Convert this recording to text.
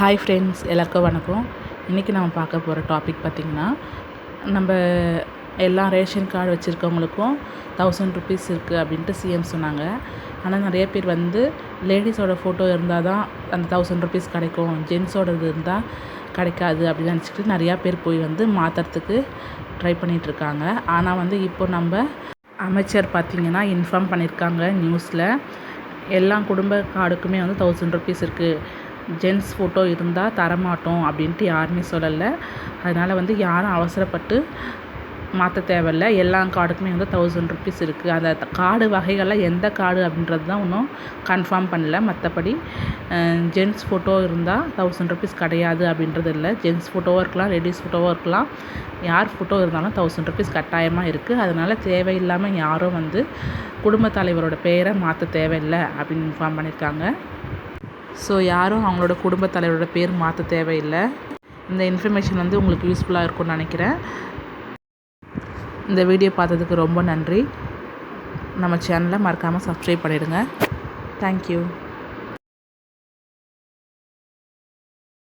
Hi friends எல்லாருக்கும் வணக்கம். இன்றைக்கி நம்ம பார்க்க போகிற டாபிக் பார்த்திங்கன்னா நம்ம எல்லா ரேஷன் கார்டு வச்சுருக்கவங்களுக்கும் தௌசண்ட் ருபீஸ் இருக்குது அப்படின்ட்டு சிஎம் சொன்னாங்க. ஆனால் நிறைய பேர் வந்து லேடிஸோட ஃபோட்டோ இருந்தால் தான் அந்த தௌசண்ட் ருபீஸ் கிடைக்கும். ஜென்ஸோடது இருந்தால் கிடைக்காது அப்படின்னு நினச்சிக்கிட்டு நிறையா பேர் போய் வந்து மாற்றுறதுக்கு ட்ரை பண்ணிகிட்ருக்காங்க ஆனால் வந்து இப்போ நம்ம அமைச்சர் பார்த்திங்கன்னா இன்ஃபார்ம் பண்ணியிருக்காங்க நியூஸில் எல்லா குடும்ப கார்டுக்குமே வந்து தௌசண்ட் ருபீஸ் இருக்குது ஜென்ஸ் ஃபோட்டோ இருந்தால் தரமாட்டோம் அப்படின்ட்டு யாருமே சொல்லலை. அதனால் வந்து யாரும் அவசரப்பட்டு மாற்ற தேவையில்ல. எல்லா கார்டுக்குமே வந்து தௌசண்ட் ருபீஸ் இருக்குது அந்த கார்டு வகைகளில் எந்த கார்டு அப்படின்றது தான் ஒன்றும் கன்ஃபார்ம் பண்ணல. மற்றபடி ஜென்ஸ் ஃபோட்டோ இருந்தால் தௌசண்ட் ருபீஸ் கிடையாது அப்படின்றது இல்லை. ஜென்ஸ் ஃபோட்டோவாக இருக்கலாம் லேடிஸ் ஃபோட்டோவாக இருக்கலாம். யார் ஃபோட்டோ இருந்தாலும் தௌசண்ட் ருபீஸ் கட்டாயமாக இருக்குது அதனால் தேவையில்லாமல் யாரும் வந்து குடும்ப தலைவரோட பெயரை மாற்ற தேவையில்லை அப்படின்னு இன்ஃபார்ம் பண்ணியிருக்காங்க ஸோ யாரும் அவங்களோட குடும்ப தலைவரோட பேர் மாற்ற தேவையில்லை. இந்த இன்ஃபர்மேஷன் வந்து உங்களுக்கு யூஸ்ஃபுல்லாக இருக்கும்னு நினைக்கிறேன். இந்த வீடியோ பார்த்ததுக்கு ரொம்ப நன்றி. நம்ம சேனலை மறக்காமல் சப்ஸ்கிரைப் பண்ணிவிடுங்க தேங்க்யூ